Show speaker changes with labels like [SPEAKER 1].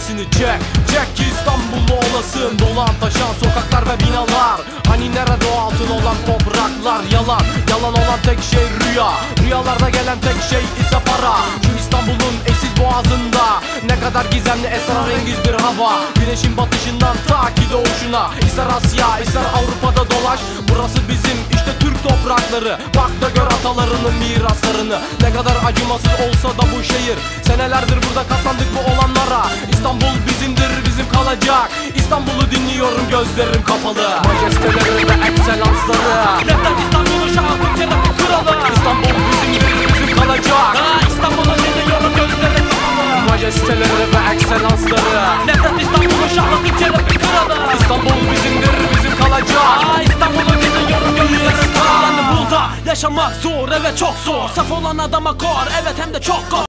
[SPEAKER 1] sesini çek Çek ki İstanbullu olasın. Dolan taşan sokaklar ve binalar. Hani nerede o altın olan topraklar? Yalan, yalan olan tek şey rüya. Rüyalarda gelen tek şey ise para. Şu İstanbul'un eşsiz boğazında. Ne kadar gizemli esrarengiz bir hava. Güneşin batışından ta ki doğuşuna. İster Asya, ister Avrupa'da dolaş. Burası bizim toprakları Bak da gör atalarının miraslarını. Ne kadar acımasız olsa da bu şehir. Senelerdir burada katlandık bu olanlara. İstanbul bizimdir bizim kalacak. İstanbul'u dinliyorum gözlerim kapalı. Majesteleri ve ekselansları
[SPEAKER 2] Neden İstanbul'un şahı Türkiye'nin kralı.
[SPEAKER 1] İstanbul bizimdir bizim kalacak.
[SPEAKER 2] Ha İstanbul'un dinliyorum gözleri kapalı.
[SPEAKER 1] Majesteleri ve ekselansları
[SPEAKER 2] yaşamak zor evet çok zor. Saf olan adama kor evet hem de çok kor